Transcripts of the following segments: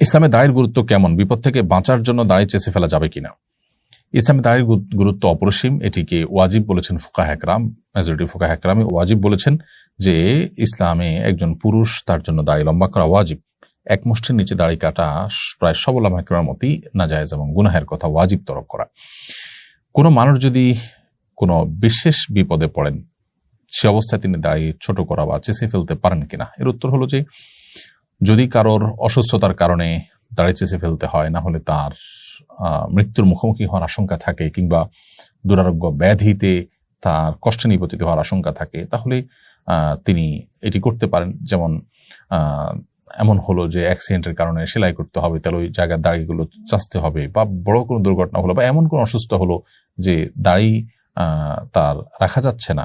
ইসলামে দায়ের গুরুত্ব কেমন? বিপদ থেকে বাঁচার জন্য দাঁড়িয়ে চেষে ফেলা যাবে কিনা? ইসলামে দায়ের গু- গুরুত্ব অপরিসীম। এটিকে ওয়াজিব বলেছেন ফুকা হ্যাকরাম মেজরিটি ফুকা হ্যাকরামে ওয়াজিব বলেছেন যে, ইসলামে একজন পুরুষ তার জন্য দাড়ি লম্বা করা ওয়াজিব। এক মুষ্টির নিচে দাড়ি কাটা প্রায় সবল হ্যাকরার মতোই নাজায়েজ এবং গুনাহের কথা ওয়াজিব তরক করা। কোনো মানুষ যদি কোনো বিশেষ বিপদে পড়েন, সে অবস্থায় তিনি দাড়ি ছোট করা বা চেষে ফেলতে পারেন কিনা? এর উত্তর হলো যে যদি কারোর অসুস্থতার কারণে দাড়ি চেষে ফেলতে হয়, না হলে তার মৃত্যুর মুখোমুখি হওয়ার আশঙ্কা থাকে কিংবা দুরারোগ্য ব্যাধিতে তার কষ্টে নিপতিত হওয়ার আশঙ্কা থাকে, তাহলে তিনি এটি করতে পারেন। যেমন এমন হলো যে অ্যাক্সিডেন্টের কারণে সেলাই করতে হবে, তাহলে ওই জায়গার দাড়িগুলো চাচতে হবে বা বড় কোনো দুর্ঘটনা হলো বা এমন কোনো অসুস্থ হলো যে দাড়ি তার রাখা যাচ্ছে না।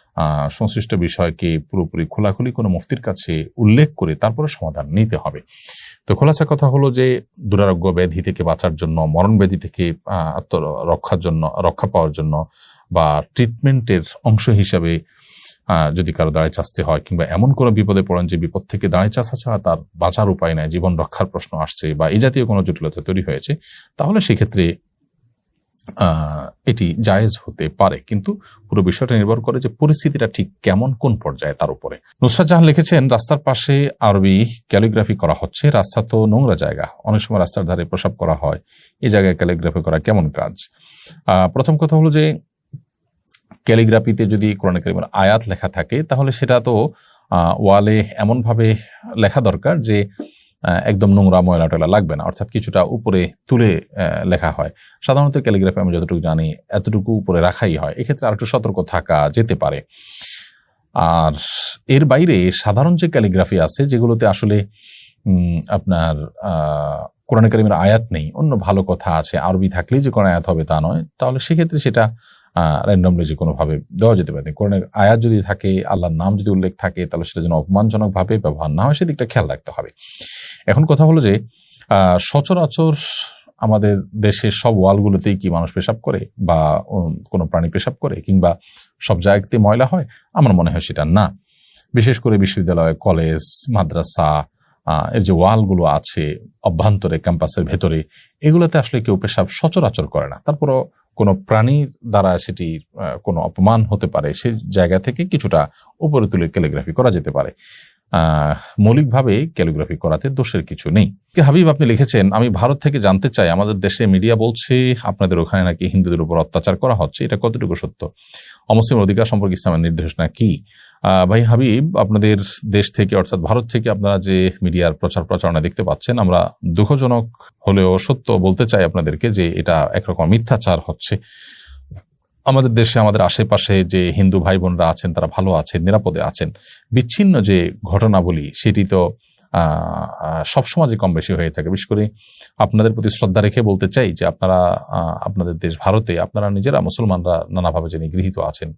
সংশ্লিষ্ট বিষয়কে পুরোপুরি খোলাখুলি কোনো মুফতির কাছে উল্লেখ করে তারপরে সমাধান নিতে হবে। তো খোলাসা কথা হলো যে, দুরারোগ্য ব্যাধি থেকে বাঁচার জন্য, মরণ ব্যাধি থেকে আত্মরক্ষার জন্য, রক্ষা পাওয়ার জন্য বা ট্রিটমেন্টের অংশ হিসাবে যদি কারও দাঁড়ায় চাচতে হয় কিংবা এমন কোনো বিপদে পড়েন যে বিপদ থেকে দাঁড়ায় চাষা ছাড়া তার বাঁচার উপায় নাই, জীবন রক্ষার প্রশ্ন আসছে বা এই জাতীয় কোনো জটিলতা তৈরি হয়েছে, তাহলে সেক্ষেত্রে এটি জায়েজ হতে পারে। কিন্তু পুরো বিষয়টা নির্ভর করে যে পরিস্থিতিটা ঠিক কেমন, কোন পর্যায়ে তার উপরে। নুসরাত জাহান লিখেছেন, রাস্তার পাশে আরবি ক্যালিগ্রাফি করা হচ্ছে, রাস্তা তো নোংরা জায়গা। অনেক সময় রাস্তার ধারে প্রসাব করা হয়, এই জায়গায় ক্যালিগ্রাফি করা কেমন কাজ? প্রথম কথা হলো যে, ক্যালিগ্রাফিতে যদি কোরআন কারিমের আয়াত লেখা থাকে, তাহলে সেটা তো ওয়ালে এমনভাবে লেখা দরকার যে একদম নোংরা ময়লা টয়লা লাগবে না, অর্থাৎ কিছুটা উপরে তুলে লেখা হয়। সাধারণত ক্যালিগ্রাফি আমি যতটুকু জানি, এতটুকু উপরে রাখাই হয়। এক্ষেত্রে আরেকটু সতর্ক থাকা যেতে পারে। আর এর বাইরে সাধারণ যে ক্যালিগ্রাফি আছে, যেগুলোতে আসলে আপনার কোরআন কারিমের আয়াত নেই, অন্য ভালো কথা আছে, আরবি থাকলেই যে কোনো আয়াত হবে তা নয়, তাহলে সেক্ষেত্রে সেটা র্যান্ডমলি যে কোনোভাবে দেওয়া যেতে পারে। কোরআনের আয়াত যদি থাকে, আল্লাহর নাম যদি উল্লেখ থাকে, তাহলে সেটা যেন অপমানজনকভাবে ব্যবহার না হয় সেদিকটা খেয়াল রাখতে হবে। এখন কথা হলো যে সচরাচর আমাদের দেশের সব ওয়ালগুলোতেই কি মানুষ পেশাব করে? বা কোনো প্রাণী পেশাব করে? কিংবা সব জায়গাতে ময়লা হয়? আমার মনে হয় সেটা না। বিশেষ করে বিশ্ববিদ্যালয়, কলেজ, মাদ্রাসা এর যে ওয়ালগুলো আছে, অভ্যন্তরে, ক্যাম্পাসের ভেতরে, এগুলোতে আসলে কেউ পেশাব সচরাচর করে না। তারপরও কোনো প্রাণীর দ্বারা সেটি কোনো অপমান হতে পারে, সে জায়গা থেকে কিছুটা উপরে তুলে ক্যালিগ্রাফি করা যেতে পারে। মৌলিকভাবে ক্যালিগ্রাফি করাতে দোষের কিছু নেই। হাবিব, আপনি লিখেছেন, আমি ভারত থেকে জানতে চাই, আমাদের দেশে মিডিয়া বলছে, আপনাদের ওখানে নাকি হিন্দুদের উপর অত্যাচার করা হচ্ছে, এটা কতটুকু সত্য? অমুসলিম অধিকার সম্পর্কে ইসলামের নির্দেশনা কি ভাই হাবিব, আপনাদের দেশ থেকে, অর্থাৎ ভারত থেকে আপনারা যে মিডিয়ার প্রচার প্রচারণা দেখতে পাচ্ছেন, আমরা দুঃখজনক হলেও সত্য বলতে চাই আপনাদেরকে যে এটা একরকম মিথ্যাচার হচ্ছে। আমাদের দেশে, আমাদের আশেপাশে যে হিন্দু ভাই বোনরা আছেন, তারা ভালো আছেন, নিরাপদে আছেন, বিচ্ছিন্ন যে ঘটনাবলী, সেটি তো সব সমাজে কম বেশি হয়ে থাকে। বিশেষ করে আপনাদের প্রতি শ্রদ্ধা রেখে বলতে চাই যে আপনারা আপনাদের দেশ ভারতে আপনারা নিজেরা মুসলমানরা নানাভাবে যে নিগৃহীত আছেন।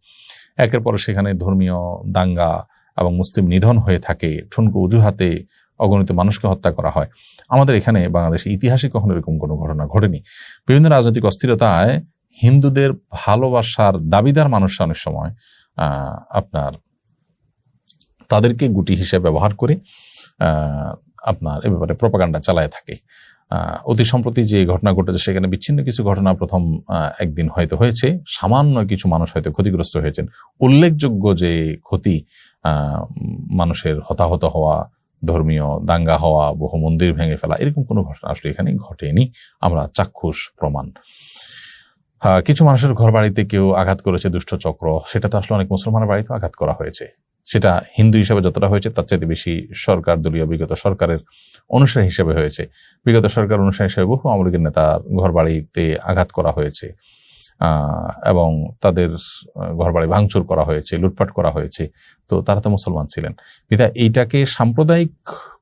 একের পর সেখানে ধর্মীয় দাঙ্গা এবং মুসলিম নিধন হয়ে থাকে, ঠুনকো অজুহাতে অগণিত মানুষকে হত্যা করা হয়। আমাদের এখানে বাংলাদেশে ইতিহাসে কখনো এরকম কোনো ঘটনা ঘটেনি। বিভিন্ন রাজনৈতিক অস্থিরতায় হিন্দুদের ভালোবাসার দাবিদার মানুষ অনেক সময় আপনার তাদেরকে গুটি হিসেবে ব্যবহার করে আপনার এ ব্যাপারে প্রপাগান্ডা চালায় থাকে। অতি সম্প্রতি যে ঘটনা ঘটেছে সেখানে বিচ্ছিন্ন কিছু ঘটনা প্রথম একদিন হয়তো হয়েছে। সামান্য কিছু মানুষ হয়তো ক্ষতিগ্রস্ত হয়েছেন। উল্লেখযোগ্য যে ক্ষতি মানুষের হতাহত হওয়া, ধর্মীয় দাঙ্গা হওয়া, বহু মন্দির ভেঙে ফেলা, এরকম কোনো ঘটনা আসলে এখানে ঘটেনি। আমরা চাক্ষুষ প্রমাণ। কিছু মানুষের ঘর বাড়িতে কেউ আঘাত করেছে দুষ্ট চক্র, সেটা তো আসলে অনেক মুসলমানের বাড়িতে আঘাত করা হয়েছে। সেটা হিন্দু হিসাবে যতটা হয়েছে, তার চাইতে বেশি সরকার দলীয় বিগত সরকারের অনুসারী হিসেবে হয়েছে। বিগত সরকার অনুসারী হিসেবে বহু আওয়ামী লীগের নেতার ঘর বাড়িতে আঘাত করা হয়েছে এবং তাদের ঘর বাড়ি ভাঙচুর করা হয়েছে, লুটপাট করা হয়েছে। তো তারা তো মুসলমান ছিলেন। বিধায় এইটাকে সাম্প্রদায়িক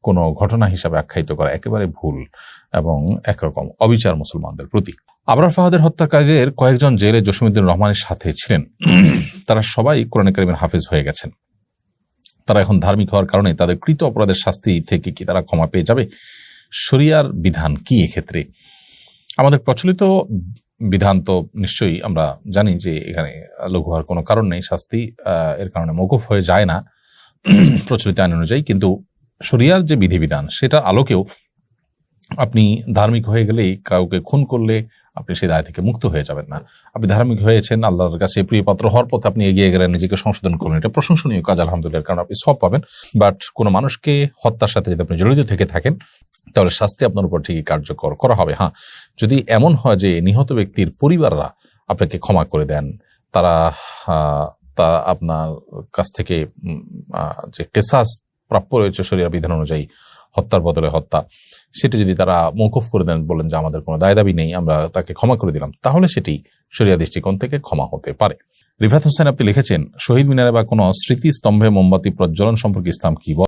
কোনো ঘটনা হিসাবে আখ্যায়িত করা একেবারে ভুল এবং একরকম অবিচার মুসলমানদের প্রতি। আবরার ফাহাদের হত্যাকারীদের কয়েকজন জেলে জসিমুদ্দিন রহমানের সাথে ছিলেন। তারা সবাই কোরআন কারিমের হাফেজ হয়ে গেছেন। তারা এখন ধার্মিক হওয়ার কারণে তাদের কৃত অপরাধের শাস্তি থেকে কি তারা ক্ষমা পেয়ে যাবে? শরিয়ার বিধান কি এক্ষেত্রে? আমাদের প্রচলিত বিধান তো নিশ্চয়ই আমরা জানি যে এখানে লঘু হওয়ার কোনো কারণ নেই, শাস্তি এর কারণে মকুফ হয়ে যায় না। প্রচলিত আইন অনুযায়ী, কিন্তু শরিয়ার যে বিধিবিধান, সেটার আলোকেও আপনি ধার্মিক হয়ে গেলেই কাউকে খুন করলে আপনি সেই দায় থেকে মুক্ত হয়ে যাবেন না। আপনি ধার্মিক হয়েছেন, আল্লাহর কাছে প্রিয় পাত্র হওয়ার পথে আপনি এগিয়ে গেলেন, নিজেকে সংশোধন করলেন। এটা প্রশংসনীয় কাজ, আলহামদুলিল্লাহ, কারণ আপনি সব পাবেন। বাট কোনো মানুষকে হত্যার সাথে যদি আপনি জড়িত থেকে থাকেন, তাহলে শাস্তি আপনার উপর ঠিকই কার্যকর করা হবে। হ্যাঁ যদি এমন হয় যে নিহত ব্যক্তির পরিবাররা আপনাকে ক্ষমা করে দেন, তারা তা আপনার কাছ থেকে যে কেসাস প্রাপ্য রয়েছে শরীর বিধান অনুযায়ী হত্যার বদলে হত্যা সেটি যদি তারা মৌকুফ করে দেন বলেন যে আমাদের কোনো দায় দাবি নেই, আমরা তাকে ক্ষমা করে দিলাম, তাহলে সেটি সরিয়া দৃষ্টিকোণ থেকে ক্ষমা হতে পারে রিফাত হোসেন, আপনি লিখেছেন, শহীদ মিনারে বা কোনো স্মৃতিস্তম্ভে মোমবাতি প্রজ্বলন সম্পর্কে ইসলাম কি?